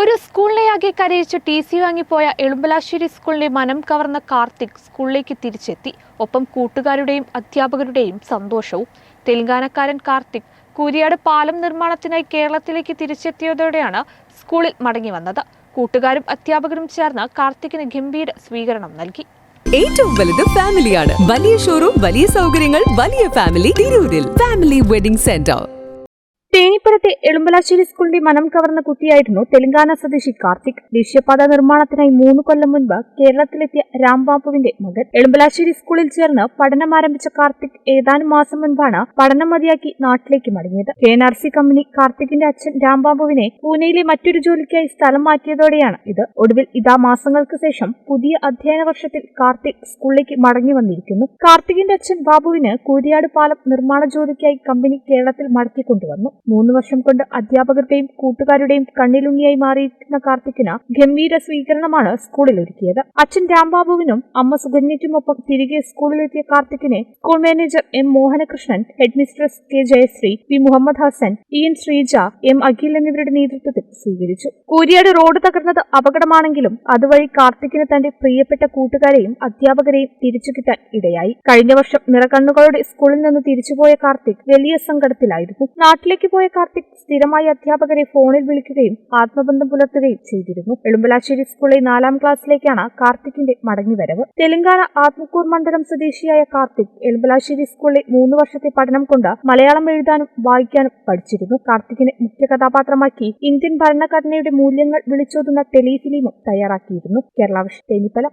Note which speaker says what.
Speaker 1: ഒരു സ്കൂളിനെയാകെ കരയിച്ച് T C വാങ്ങിപ്പോയ എളുമ്പലാശ്ശേരി സ്കൂളിനെ മനം കവർന്ന കാർത്തിക് സ്കൂളിലേക്ക് തിരിച്ചെത്തി. ഒപ്പം കൂട്ടുകാരുടെയും അധ്യാപകരുടെയും സന്തോഷവും. തെലങ്കാനക്കാരൻ കാർത്തിക് കൂരിയാട് പാലം നിർമ്മാണത്തിനായി കേരളത്തിലേക്ക് തിരിച്ചെത്തിയതോടെയാണ് സ്കൂളിൽ മടങ്ങി വന്നത്. കൂട്ടുകാരും അധ്യാപകരും ചേർന്ന് കാർത്തിക്കിന് ഗംഭീര സ്വീകരണം നൽകി.
Speaker 2: ഏറ്റവും വലുത് ഫാമിലിയാണ്. വലിയ ഷോറൂം വലിയ സൗകര്യങ്ങൾ വലിയ ഫാമിലി തിരൂരിൽ. ഫാമിലി വെഡിംഗ് സെന്റർ
Speaker 1: തേനിപ്പുറത്തെ എളുമ്പലാശ്ശേരി സ്കൂളിന്റെ മനം കവർന്ന കുട്ടിയായിരുന്നു തെലങ്കാന സ്വദേശി കാർത്തിക്. ദേശീയപാത നിർമ്മാണത്തിനായി മൂന്ന് കൊല്ലം മുൻപ് കേരളത്തിലെത്തിയ രാംബാബുവിന്റെ മകൻ. എളുമ്പലാശ്ശേരി സ്കൂളിൽ ചേർന്ന് പഠനം ആരംഭിച്ച കാർത്തിക് ഏതാനും മാസം മുൻപാണ് പഠനം മതിയാക്കി നാട്ടിലേക്ക് മടങ്ങിയത്. K N R C company കാർത്തികിന്റെ അച്ഛൻ രാംബാബുവിനെ പൂനെയിലെ മറ്റൊരു ജോലിക്കായി സ്ഥലം മാറ്റിയതോടെയാണ് ഇത്. ഒടുവിൽ ഇതാ മാസങ്ങൾക്ക് ശേഷം പുതിയ അധ്യയന വർഷത്തിൽ കാർത്തിക് സ്കൂളിലേക്ക് മടങ്ങി വന്നിരിക്കുന്നു. കാർത്തികിന്റെ അച്ഛൻ ബാബുവിന് കൂരിയാട് പാലം നിർമ്മാണ ജോലിക്കായി കമ്പനി കേരളത്തിൽ മടക്കിക്കൊണ്ടുവന്നു മൂന്ന് വർഷം കൊണ്ട് അധ്യാപകരുടെയും കൂട്ടുകാരുടെയും കണ്ണിലുണ്ണിയായി മാറിയിരിക്കുന്ന കാർത്തിക്കിന് ഗംഭീര സ്വീകരണമാണ് സ്കൂളിൽ ഒരുക്കിയത്. അച്ഛൻ രാംബാബുവിനും അമ്മ സുകന്യയ്ക്കുമൊപ്പം തിരികെ സ്കൂളിലെത്തിയ കാർത്തിക്കിനെ school manager M Mohanakrishnan head mistress K Jayasree P Muhammad Hasan E N Sreeja M Akhil എന്നിവരുടെ നേതൃത്വത്തിൽ സ്വീകരിച്ചു. കൂരിയാട് റോഡ് തകർന്നത് അപകടമാണെങ്കിലും അതുവഴി കാർത്തിക്കിന് തന്റെ പ്രിയപ്പെട്ട കൂട്ടുകാരെയും അധ്യാപകരെയും തിരിച്ചു കിട്ടാൻ ഇടയായി. കഴിഞ്ഞ വർഷം നിറകണ്ണുകളോടെ സ്കൂളിൽ നിന്ന് തിരിച്ചുപോയ കാർത്തിക് വലിയ സങ്കടത്തിലായിരുന്നു. നാട്ടിലേക്ക് പോയ കാർത്തിക് സ്ഥിരമായി അധ്യാപകരെ ഫോണിൽ വിളിക്കുകയും ആത്മബന്ധം പുലർത്തുകയും ചെയ്തിരുന്നു. എളുമ്പലാശ്ശേരി സ്കൂളിലെ നാലാം ക്ലാസ്സിലേക്കാണ് കാർത്തിക്കിന്റെ മടങ്ങിവരവ്. തെലങ്കാന ആത്മക്കൂർ മണ്ഡലം സ്വദേശിയായ കാർത്തിക് എളുമ്പലാശ്ശേരി സ്കൂളിലെ മൂന്ന് വർഷത്തെ പഠനം കൊണ്ട് മലയാളം എഴുതാനും വായിക്കാനും പഠിച്ചിരുന്നു. കാർത്തിക്കിനെ മുഖ്യ കഥാപാത്രമാക്കി ഇന്ത്യൻ ഭരണഘടനയുടെ മൂല്യങ്ങൾ വിളിച്ചോതുന്ന ടെലിഫിലിമും തയ്യാറാക്കിയിരുന്നു. കേരള വിഷ് തേനിപ്പലം.